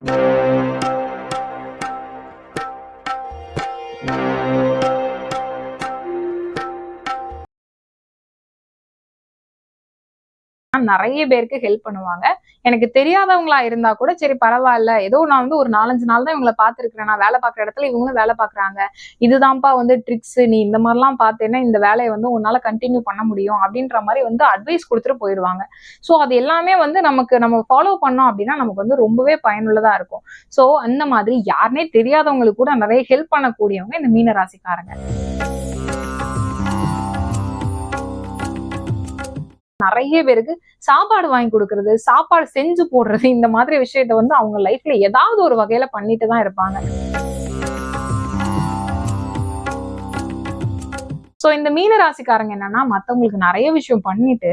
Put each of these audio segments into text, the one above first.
you நிறைய பேருக்கு help பண்ணுவாங்க. எனக்கு தெரியாதவங்களா இருந்தா கூட சரி பரவாயில்ல. ஏதோ நான் வந்து ஒரு நாலஞ்சு நாள் தான் இவங்களை பார்த்துருக்குறேன். நான் வேலை பார்க்குற இடத்துல இவங்களும் வேலை பார்க்குறாங்க. இதுதான்ப்பா வந்து ட்ரிக்ஸ் நீ இந்த மாதிரிலாம் பார்த்தேன்னா இந்த வேலையை வந்து உன்னால கண்டினியூ பண்ண முடியும் அப்படின்ற மாதிரி வந்து அட்வைஸ் கொடுத்துட்டு போயிடுவாங்க. ஸோ அது எல்லாமே வந்து நமக்கு நம்ம ஃபாலோ பண்ணோம் அப்படின்னா நமக்கு வந்து ரொம்பவே பயனுள்ளதா இருக்கும். ஸோ அந்த மாதிரி யாருனே தெரியாதவங்களுக்கு கூட நிறைய ஹெல்ப் பண்ணக்கூடியவங்க இந்த மீன நிறைய பேருக்கு சாப்பாடு வாங்கி கொடுக்கறது சாப்பாடு செஞ்சு போடுறது இந்த மாதிரி விஷயத்த வந்து அவங்க லைஃப்ல ஏதாவது ஒரு வகையில பண்ணிட்டு தான் இருப்பாங்க. ஸோ இந்த மீன ராசிக்காரங்க என்னன்னா மத்தவங்களுக்கு நிறைய விஷயம் பண்ணிட்டு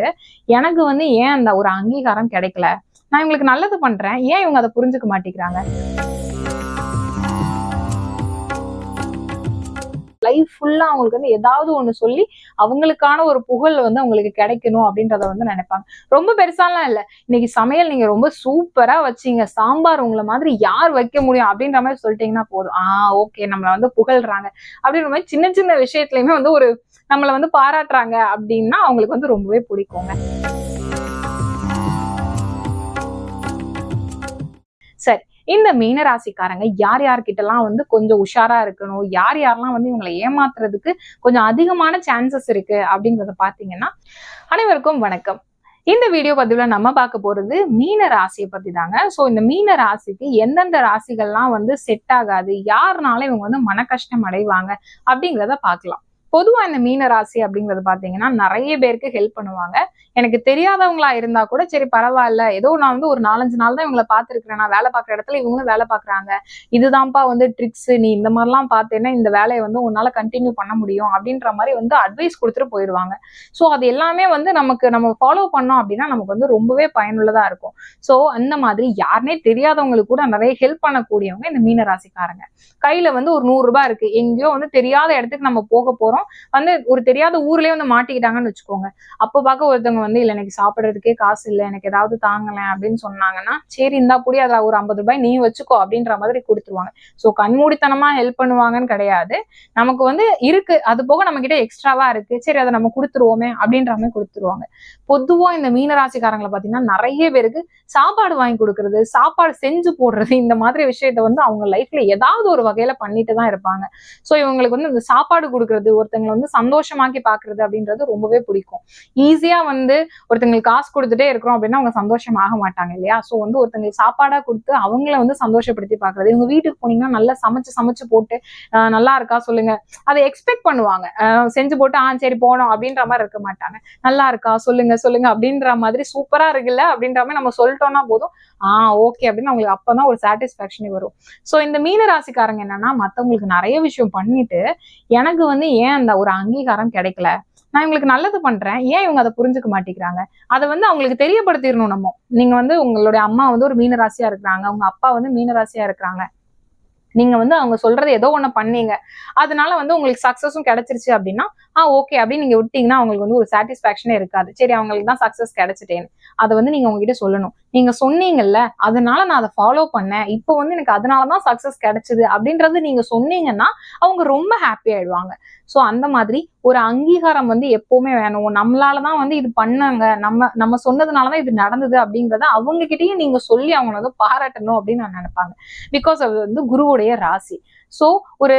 எனக்கு வந்து ஏன் அந்த ஒரு அங்கீகாரம் கிடைக்கல? நான் இவங்களுக்கு நல்லது பண்றேன். ஏன் இவங்க அதை புரிஞ்சுக்க மாட்டேங்கிறாங்க? லைஃப் ஃபுல்லா அவங்களுக்கு வந்து ஏதாவது ஒண்ணு சொல்லி அவங்களுக்கான ஒரு புகழ் வந்து அவங்களுக்கு கிடைக்கணும் அப்படின்றத வந்து நினைப்பாங்க. ரொம்ப பெருசாலாம் இல்ல. இன்னைக்கு சமையல் நீங்க ரொம்ப சூப்பரா வச்சீங்க. சாம்பார் உங்களை மாதிரி யார் வைக்க முடியும் அப்படின்ற மாதிரி சொல்லிட்டீங்கன்னா போதும். ஆஹ் ஓகே நம்மள வந்து புகழ்றாங்க. அப்படின்ற மாதிரி சின்ன சின்ன விஷயத்துலயுமே வந்து ஒரு நம்மளை வந்து பாராட்டுறாங்க அப்படின்னா அவங்களுக்கு வந்து ரொம்பவே பிடிக்குங்க. இந்த மீனராசிக்காரங்க யார் யார்கிட்டலாம் வந்து கொஞ்சம் உஷாரா இருக்கணும்? யார் யாரெல்லாம் வந்து இவங்களை ஏமாத்துறதுக்கு கொஞ்சம் அதிகமான சான்சஸ் இருக்கு அப்படிங்கிறத பாத்தீங்கன்னா அனைவருக்கும் வணக்கம். இந்த வீடியோ பதிவுல நம்ம பார்க்க போறது மீன ராசியை பத்தி தாங்க ஸோ இந்த மீன ராசிக்கு எந்தெந்த ராசிகள்லாம் வந்து செட் ஆகாது? யாருனால இவங்க வந்து மன கஷ்டம் அடைவாங்க அப்படிங்கிறத பார்க்கலாம். பொதுவா இந்த மீன ராசி அப்படிங்கிறது பாத்தீங்கன்னா நிறைய பேருக்கு ஹெல்ப் பண்ணுவாங்க. எனக்கு தெரியாதவங்களா இருந்தா கூட சரி பரவாயில்ல. ஏதோ நான் வந்து ஒரு நாலஞ்சு நாள் தான் இவங்களை பார்த்துருக்கிறேன். நான் வேலை பார்க்குற இடத்துல இவங்களும் வேலை பார்க்குறாங்க. இதுதான்ப்பா வந்து ட்ரிக்ஸ் நீ இந்த மாதிரிலாம் பார்த்தேன்னா இந்த வேலையை வந்து உன்னால கண்டினியூ பண்ண முடியும் அப்படின்ற மாதிரி வந்து அட்வைஸ் கொடுத்துட்டு போயிடுவாங்க. ஸோ அது எல்லாமே வந்து நமக்கு நம்ம ஃபாலோ பண்ணோம் அப்படின்னா நமக்கு வந்து ரொம்பவே பயனுள்ளதா இருக்கும். ஸோ அந்த மாதிரி யாருனே தெரியாதவங்களுக்கு கூட நிறைய ஹெல்ப் பண்ணக்கூடியவங்க இந்த மீன ராசிக்காரங்க கையில வந்து ஒரு நூறு ரூபாய் இருக்கு. எங்கேயோ வந்து தெரியாத இடத்துக்கு நம்ம போக போறோம். வந்து ஒரு தெரியாத ஊர்லயே வந்து மாட்டிக்கிட்டாங்கன்னு வச்சுக்கோங்க. அப்போ பார்க்க ஒருத்தவங்க வந்து இல்லை எனக்கு சாப்பிட்றதுக்கே காசு இல்லை எனக்கு ஏதாவது தாங்கலை அப்படின்னு சொன்னாங்கன்னா சரி இருந்தா கூட அதுல ஒரு ஐம்பது ரூபாய் நீ வச்சுக்கோ அப்படின்ற மாதிரி கொடுத்துருவாங்க. ஸோ கண்மூடித்தனமா ஹெல்ப் பண்ணுவாங்கன்னு கிடையாது. நமக்கு வந்து இருக்கு. அது போக நம்ம கிட்ட எக்ஸ்ட்ராவா இருக்கு. சரி அதை நம்ம கொடுத்துருவோமே அப்படின்ற மாதிரி கொடுத்துருவாங்க. பொதுவா இந்த மீனராசிக்காரங்களை பாத்தீங்கன்னா நிறைய பேருக்கு சாப்பாடு வாங்கி கொடுக்கறது சாப்பாடு செஞ்சு போடுறது இந்த மாதிரி விஷயத்த வந்து அவங்க லைஃப்ல ஏதாவது ஒரு வகையில பண்ணிட்டு தான் இருப்பாங்க. ஸோ இவங்களுக்கு வந்து இந்த சாப்பாடு கொடுக்கறது ஒருத்தங்களை வந்து சந்தோஷமாக்கி பாக்குறது அப்படின்றது ரொம்பவே பிடிக்கும். ஈஸியா வந்து ஒருத்தங்களுக்கு காசு கொடுத்துட்டே இருக்கிறோம் அப்படின்னா அவங்க சந்தோஷமாக மாட்டாங்க இல்லையா? ஸோ வந்து ஒருத்தங்களுக்கு சாப்பாடா கொடுத்து அவங்கள வந்து சந்தோஷப்படுத்தி பாக்குறது இவங்க வீட்டுக்கு போனீங்கன்னா நல்லா சமைச்சு சமைச்சு போட்டு நல்லா இருக்கா சொல்லுங்க. அதை எக்ஸ்பெக்ட் பண்ணுவாங்க. செஞ்சு போட்டு ஆ சரி போனோம். அப்படின்ற மாதிரி இருக்க மாட்டாங்க. நல்லா இருக்கா சொல்லுங்க சொல்லுங்க. அப்படின்ற மாதிரி சூப்பரா இருக்குல்ல? அப்படின்ற மாதிரி நம்ம சொல்லிட்டோம்னா போதும். ஆஹ் ஓகே அப்படின்னு அவங்களுக்கு அப்பதான் ஒரு சாட்டிஸ்பாக்சனே வரும். ஸோ இந்த மீன ராசிக்காரங்க என்னன்னா மத்தவங்களுக்கு நிறைய விஷயம் பண்ணிட்டு எனக்கு வந்து ஏன் அந்த ஒரு அங்கீகாரம் கிடைக்கல. நான் இவங்களுக்கு நல்லது பண்றேன். ஏன் இவங்க அதை புரிஞ்சுக்க மாட்டேங்கிறாங்க? அதை வந்து அவங்களுக்கு தெரியப்படுத்திடணும் நம்ம. நீங்க வந்து உங்களுடைய அம்மா வந்து ஒரு மீனராசியா இருக்கிறாங்க. உங்க அப்பா வந்து மீனராசியா இருக்கிறாங்க. நீங்க வந்து அவங்க சொல்றது ஏதோ ஒண்ணு பண்ணீங்க. அதனால வந்து உங்களுக்கு சக்சஸும் கிடைச்சிருச்சு அப்படின்னா ஆ ஓகே அப்படின்னு நீங்க விட்டீங்கன்னா அவங்களுக்கு வந்து ஒரு சாட்டிஸ்பாக்சனே இருக்காது. சரி அவங்களுக்கு தான் சக்சஸ் கிடைச்சிட்டேன்னு. அதை வந்து நீங்க உங்ககிட்ட சொல்லணும். நீங்க சொன்னீங்கல்ல அதனால நான் அதை ஃபாலோ பண்ணேன். இப்போ வந்து எனக்கு அதனாலதான் சக்சஸ் கிடைச்சது அப்படின்றது நீங்க சொன்னீங்கன்னா அவங்க ரொம்ப ஹாப்பி ஆயிடுவாங்க. ஸோ அந்த மாதிரி ஒரு அங்கீகாரம் வந்து எப்பவுமே வேணும். நம்மளாலதான் வந்து இது பண்ணாங்க. நம்ம நம்ம சொன்னதுனாலதான் இது நடந்தது அப்படிங்கிறத அவங்க கிட்டயும் நீங்க சொல்லி அவங்கள வந்து பாராட்டணும் அப்படின்னு நான் நினைப்பாங்க. பிகாஸ் அது வந்து குருவுடைய ராசி. ஸோ ஒரு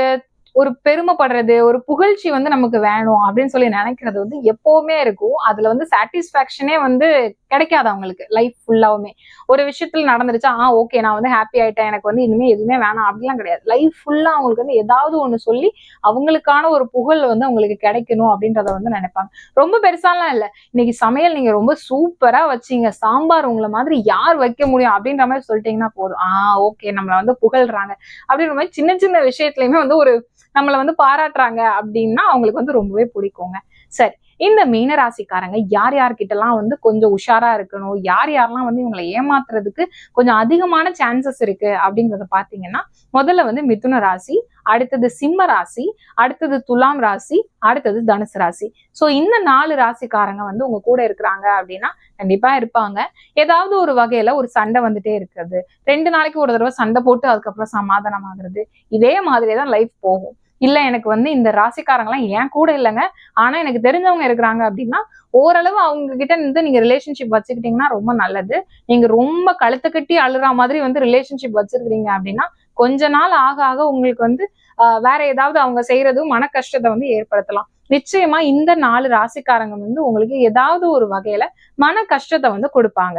ஒரு பெருமைப்படுறது ஒரு புகழ்ச்சி வந்து நமக்கு வேணும் அப்படின்னு சொல்லி நினைக்கிறது வந்து எப்பவுமே இருக்கும். அதுல வந்து சாட்டிஸ்ஃபேக்ஷனே வந்து கிடைக்காது அவங்களுக்கு லைஃப் ஃபுல்லாவுமே ஒரு விஷயத்துல நடந்துருச்சா ஆ ஓகே நான் வந்து ஹாப்பி ஆயிட்டேன் எனக்கு வந்து இனிமே எதுவுமே வேணாம் அப்படிலாம் கிடையாது. லைஃப் ஃபுல்லா அவங்களுக்கு வந்து ஏதாவது ஒண்ணு சொல்லி அவங்களுக்கான ஒரு புகழ் வந்து அவங்களுக்கு கிடைக்கணும் அப்படின்றத வந்து நினைப்பாங்க. ரொம்ப பெருசாலாம் இல்லை. இன்னைக்கு சமையல் நீங்க ரொம்ப சூப்பரா வச்சீங்க. சாம்பார் உங்களை மாதிரி யார் வைக்க முடியும் அப்படின்ற மாதிரி சொல்லிட்டீங்கன்னா போதும். ஆ ஓகே நம்மள வந்து புகழ்றாங்க. அப்படின்ற மாதிரி சின்ன சின்ன விஷயத்துலயுமே வந்து ஒரு நம்மளை வந்து பாராட்டுறாங்க அப்படின்னா அவங்களுக்கு வந்து ரொம்பவே பிடிக்குங்க. சரி இந்த மீனராசிக்காரங்க யார் யார்கிட்டலாம் வந்து கொஞ்சம் உஷாரா இருக்கணும்? யார் யாரெல்லாம் வந்து இவங்களை ஏமாத்துறதுக்கு கொஞ்சம் அதிகமான சான்சஸ் இருக்கு அப்படிங்கிறத பாத்தீங்கன்னா முதல்ல வந்து மிதுன ராசி அடுத்தது சிம்ம ராசி அடுத்தது துலாம் ராசி அடுத்தது தனுசு ராசி. சோ இந்த நாலு ராசிக்காரங்க வந்து உங்க கூட இருக்கிறாங்க அப்படின்னா கண்டிப்பா இருப்பாங்க. ஏதாவது ஒரு வகையில ஒரு சண்டை வந்துட்டே இருக்கிறது. ரெண்டு நாளைக்கு ஒரு தடவை சண்டை போட்டு அதுக்கப்புறம் சமாதானம் ஆகுறது இதே மாதிரியே தான் லைஃப் போகும். இல்லை எனக்கு வந்து இந்த ராசிக்காரங்களாம் ஏன் கூட இல்லைங்க. ஆனா எனக்கு தெரிஞ்சவங்க இருக்கிறாங்க அப்படின்னா ஓரளவு அவங்க கிட்ட இருந்து நீங்க ரிலேஷன்ஷிப் வச்சுக்கிட்டீங்கன்னா ரொம்ப நல்லது. நீங்க ரொம்ப கழுத்து கட்டி அழுற மாதிரி வந்து ரிலேஷன்ஷிப் வச்சிருக்கிறீங்க அப்படின்னா கொஞ்ச நாள் ஆக ஆக உங்களுக்கு வந்து ஆஹ் வேற ஏதாவது அவங்க செய்யறதும் மன கஷ்டத்தை வந்து ஏற்படுத்தலாம். நிச்சயமா இந்த நாலு ராசிக்காரங்க வந்து உங்களுக்கு ஏதாவது ஒரு வகையில மன கஷ்டத்தை வந்து கொடுப்பாங்க.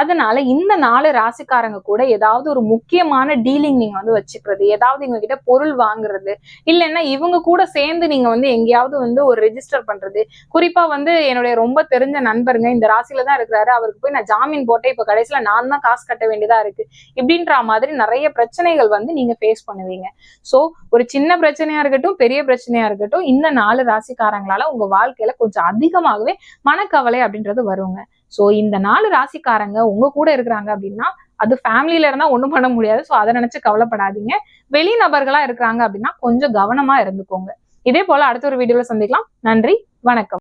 அதனால இந்த நாலு ராசிக்காரங்க கூட ஏதாவது ஒரு முக்கியமான டீலிங் நீங்க வந்து வச்சுக்கிறது ஏதாவது இவங்க கிட்ட பொருள் வாங்குறது இல்லைன்னா இவங்க கூட சேர்ந்து நீங்க வந்து எங்கேயாவது வந்து ஒரு ரெஜிஸ்டர் பண்றது. குறிப்பா வந்து என்னுடைய ரொம்ப தெரிஞ்ச நண்பருங்க இந்த ராசியில தான் இருக்கிறாரு. அவருக்கு போய் நான் ஜாமீன் போட்டேன் இப்ப கடைசியில நான் தான் காசு கட்ட வேண்டியதா இருக்கு. இப்படின்ற மாதிரி நிறைய பிரச்சனைகள் வந்து நீங்க ஃபேஸ் பண்ணுவீங்க. சோ ஒரு சின்ன பிரச்சனையா இருக்கட்டும் பெரிய பிரச்சனையா இருக்கட்டும் இந்த நாலு ராசிக்காரங்களால உங்க வாழ்க்கையில கொஞ்சம் அதிகமாகவே மனக்கவலை அப்படின்றது வருங்க. சோ இந்த நாலு ராசிக்காரங்க உங்க கூட இருக்கிறாங்க அப்படின்னா அது ஃபேமிலியில இருந்தா ஒண்ணும் பண்ண முடியாது. சோ அதை நினைச்சு கவலைப்படாதீங்க. வெளி நபர்களா இருக்கிறாங்க அப்படின்னா கொஞ்சம் கவனமா இருந்துக்கோங்க. இதே போல அடுத்த ஒரு வீடியோல சந்திக்கலாம். நன்றி. வணக்கம்.